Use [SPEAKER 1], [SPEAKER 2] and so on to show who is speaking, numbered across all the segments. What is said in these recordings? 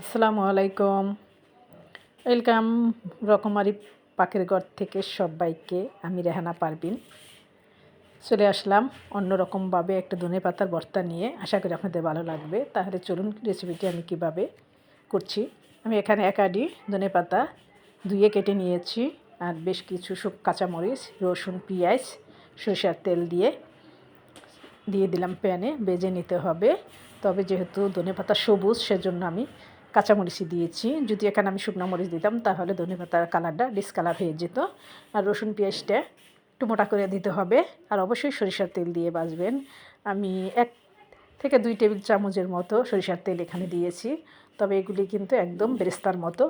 [SPEAKER 1] আসসালামু আলাইকুম। ওয়েলকাম রকমারি পাখির ঘর থেকে সবাইকে, আমি রেহানা পারবিন চলে আসলাম অন্যরকমভাবে একটা ধনে পাতার ভর্তা নিয়ে। আশা করি আপনাদের ভালো লাগবে। তাহলে চলুন রেসিপিটি আমি কীভাবে করছি। আমি এখানে একাডি ধনে পাতা ধুয়ে কেটে নিয়েছি, আর বেশ কিছু শুক কাঁচামরিচ, রসুন, পেঁয়াজ, সরিষার তেল দিয়ে দিয়ে দিলাম প্যানে। বেজে নিতে হবে। তবে যেহেতু ধনে পাতা সবুজ, সেজন্য আমি কাঁচামরিচই দিয়েছি। যদি এখানে আমি শুকনো মরিচ দিতাম, তাহলে ধনে পাতার কালারটা ডিসকালার হয়ে যেত। আর রসুন পেঁয়াজটা একটু মোটা করে দিতে হবে। আর অবশ্যই সরিষার তেল দিয়ে বাজবেন আমি এক থেকে দুই টেবিল চামচের মতো সরিষার তেল এখানে দিয়েছি। তবে এগুলি কিন্তু একদম বেরেস্তার মতো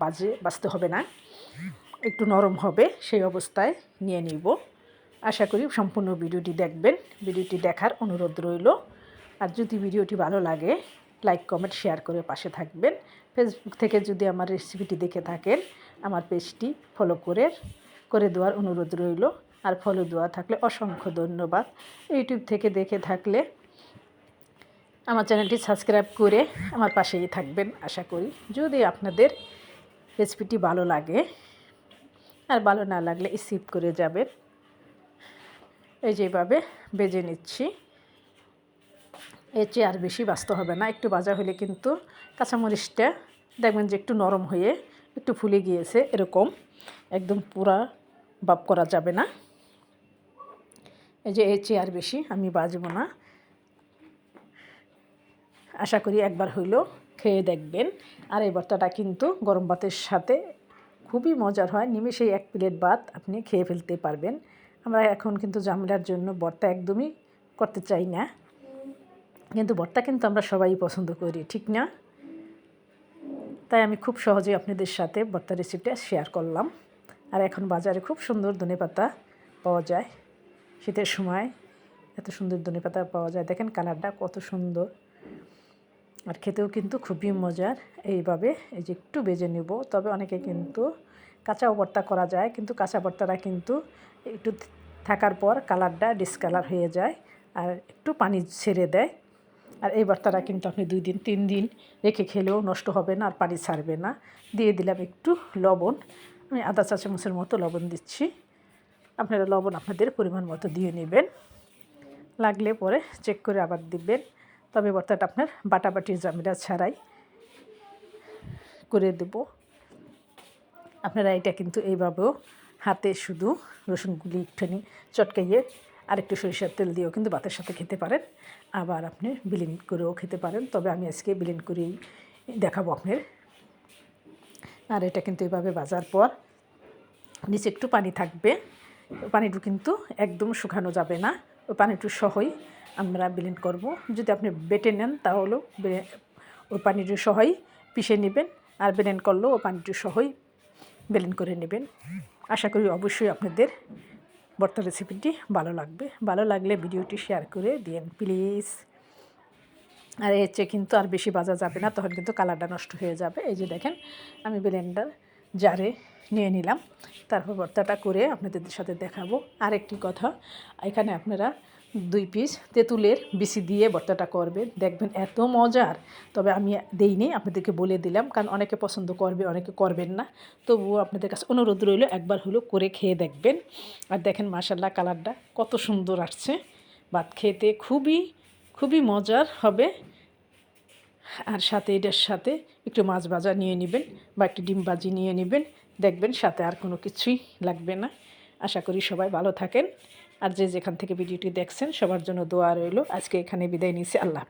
[SPEAKER 1] বাজে, বাজতে হবে না। একটু নরম হবে, সেই অবস্থায় নিয়ে নিব। আশা করি সম্পূর্ণ ভিডিওটি দেখবেন। ভিডিওটি দেখার অনুরোধ রইল। আর যদি ভিডিওটি ভালো লাগে লাইক কমেন্ট শেয়ার করে পাশে থাকবেন। ফেসবুক থেকে যদি আমার রেসিপিটি দেখে থাকেন, আমার পেজটি ফলো করে করে দেওয়ার অনুরোধ রইল। আর ফলো দেওয়া থাকলে অসংখ্য ধন্যবাদ। ইউটিউব থেকে দেখে থাকলে আমার চ্যানেলটি সাবস্ক্রাইব করে আমার পাশেই থাকবেন, আশা করি। যদি আপনাদের রেসিপিটি ভালো লাগে, আর ভালো না লাগলে স্কিপ করে যাবেন। এই যেভাবে বেজে নিচ্ছি। এর চেয়ে আর বেশি বাঁচতে হবে না, একটু ভাজা হলে কিন্তু কাঁচামরিচটা দেখবেন যে একটু নরম হয়ে একটু ফুলে গিয়েছে, এরকম একদম পুরা বাপ করা যাবে না। এই যে এর চেয়ে আর বেশি আমি বাজবো না। আশা করি একবার হইলেও খেয়ে দেখবেন। আর এই ভর্তাটা কিন্তু গরম ভাতের সাথে খুবই মজার হয়, নিমেষেই এক প্লেট ভাত আপনি খেয়ে ফেলতে পারবেন। আমরা এখন কিন্তু জামলার জন্য ভর্তা একদমই করতে চাই না। কিন্তু ভর্তা কিন্তু আমরা সবাই পছন্দ করি, ঠিক না? তাই আমি খুব সহজে আপনাদের সাথে ভর্তা রেসিপিটা শেয়ার করলাম। আর এখন বাজারে খুব সুন্দর ধনে পাতা পাওয়া যায়। শীতের সময় এত সুন্দর ধনে পাতা পাওয়া যায়। দেখেন কালারটা কত সুন্দর। আর খেতেও কিন্তু খুবই মজার। এইভাবে এই যে একটু বেজে নেব। তবে অনেকে কিন্তু কাঁচা ভর্তা করা যায়, কিন্তু কাঁচা ভর্তাটা কিন্তু একটু থাকার পর কালারটা ডিসকালার হয়ে যায়। আর একটু পানি ছেড়ে দেয়। আর এই ভর্তাটা কিন্তু আপনি দুই দিন, তিন দিন রেখে খেলেও নষ্ট হবে না, আর পানি ছাড়বে না। দিয়ে দিলাম একটু লবণ। আমি আদা চা চামচের মতো লবণ দিচ্ছি। আপনারা লবণ আপনাদের পরিমাণ মতো দিয়ে নেবেন। লাগলে পরে চেক করে আবার দিবেন। তবে ভর্তাটা আপনার বাটাবাটির জামিরা ছাড়াই করে দেব। আপনারা এটা কিন্তু এইভাবেও হাতে শুধু রসুনগুলি একটুখানি চটকাইয়ে আরেকটু সরিষার তেল দিয়েও কিন্তু ভাতের সাথে খেতে পারেন। আবার আপনি বিলিন করেও খেতে পারেন। তবে আমি আজকে বিলিন করেই দেখাবো আপনার। আর এটা কিন্তু এভাবে বাজার পর নিচে একটু পানি থাকবে। পানিটু কিন্তু একদম শুকানো যাবে না। ওই পানিটু সহই আমরা বিলিন করব। যদি আপনি বেটে নেন তাহলেও ওই পানিটু সহই পিষে নেবেন। আর বেলেন করলেও ও পানিটু সহই বেলেন করে নেবেন। আশা করি অবশ্যই আপনাদের ভর্তা রেসিপিটি ভালো লাগবে। ভালো লাগলে ভিডিওটি শেয়ার করে দিন প্লিজ। আর এর চেয়ে কিন্তু আর বেশি বাজা যাবে না, তখন কিন্তু কালারটা নষ্ট হয়ে যাবে। এই যে দেখেন, আমি ব্লেন্ডার জারে নিয়ে নিলাম। তারপর বর্তাটা করে আপনাদের সাথে দেখাবো। আরেকটি কথা, এখানে আপনারা দুই পিস তেঁতুলের বিসি দিয়ে ভর্তাটা করবেন দেখবেন এত মজার। তবে আমি দেইনি, আপনাদেরকে বলে দিলাম, কারণ অনেকে পছন্দ করবে, অনেকে করবেন না। তবুও আপনাদের কাছে অনুরোধ রইল, একবার হলো করে খেয়ে দেখবেন। আর দেখেন মাসাল্লাহ কালারটা কত সুন্দর আসছে। ভাত খেতে খুবই খুবই মজার হবে। আর সাথে এটার সাথে একটু মাছ ভাজা নিয়ে নেবেন বা একটু ডিম ভাজি নিয়ে নেবেন। দেখবেন সাথে আর কোনো কিছুই লাগবে না। আশা করি সবাই ভালো থাকেন। আর যে যেখান থেকে ভিডিওটি দেখছেন, সবার জন্য দোয়া রইল। আজকে এখানে বিদায় নিয়েছি আল্লাহ